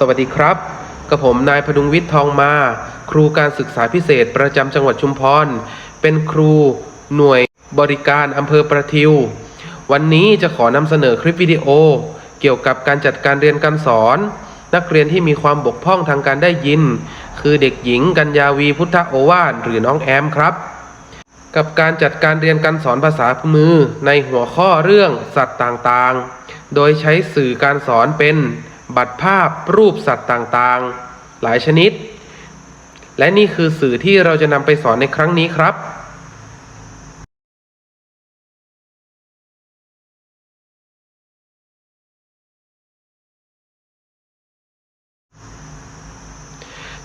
สวัสดีครับกับผมนายพดุงวิทย์ทองมา ครูการศึกษาพิเศษประจำจังหวัดชุมพร เป็นครูหน่วยบริการอำเภอประทิว วันนี้จะขอนำเสนอคลิปวิดีโอ เกี่ยวกับการจัดการเรียนการสอน นักเรียนที่มีความบกพร่องทางการได้ยิน คือเด็กหญิงกัญญาวีพุทธโอวาทหรือน้องแอมครับ กับการจัดการเรียนการสอนภาษามือในหัวข้อเรื่องสัตว์ต่างๆ โดยใช้สื่อการสอนเป็น บัตรภาพรูปสัตว์ต่างๆ หลายชนิด และนี่คือสื่อที่เราจะนำไปสอนในครั้งนี้ครับ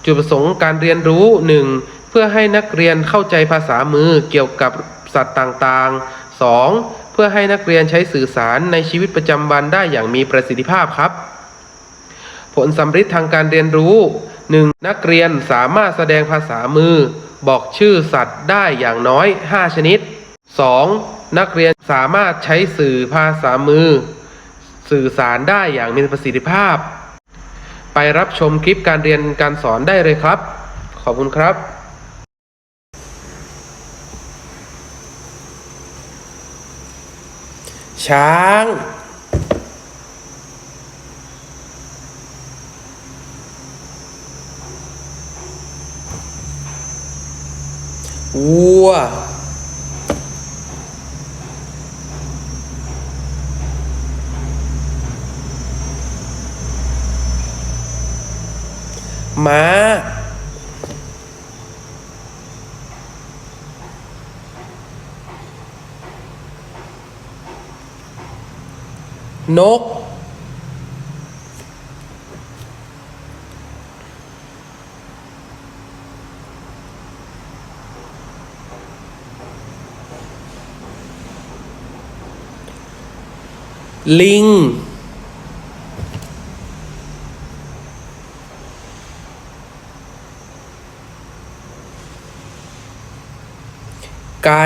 จุดประสงค์การเรียนรู้ 1. เพื่อให้นักเรียนเข้าใจภาษามือเกี่ยวกับสัตว์ต่างๆ 2. เพื่อให้นักเรียนใช้สื่อสารในชีวิตประจำวันได้อย่างมีประสิทธิภาพครับ ผลสำฤทธิ์ทางการเรียนรู้ 1. นักเรียนสามารถแสดงภาษามือ บอกชื่อสัตว์ได้อย่างน้อย 5 ชนิด 2. นักเรียนสามารถใช้สื่อภาษามือ สื่อสารได้อย่างมีประสิทธิภาพ ไปรับชมคลิปการเรียนการสอนได้เลยครับ ขอบคุณครับช้าง วัวม้ ลิง ไก่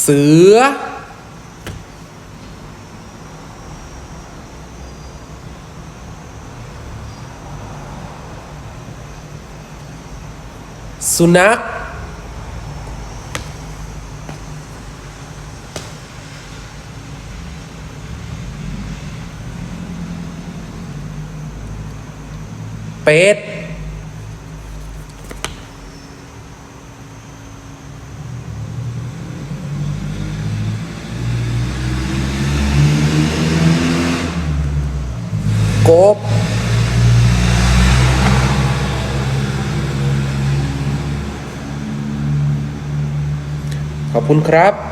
เสือ สุนัขเป็ดกบ ขอบคุณครับ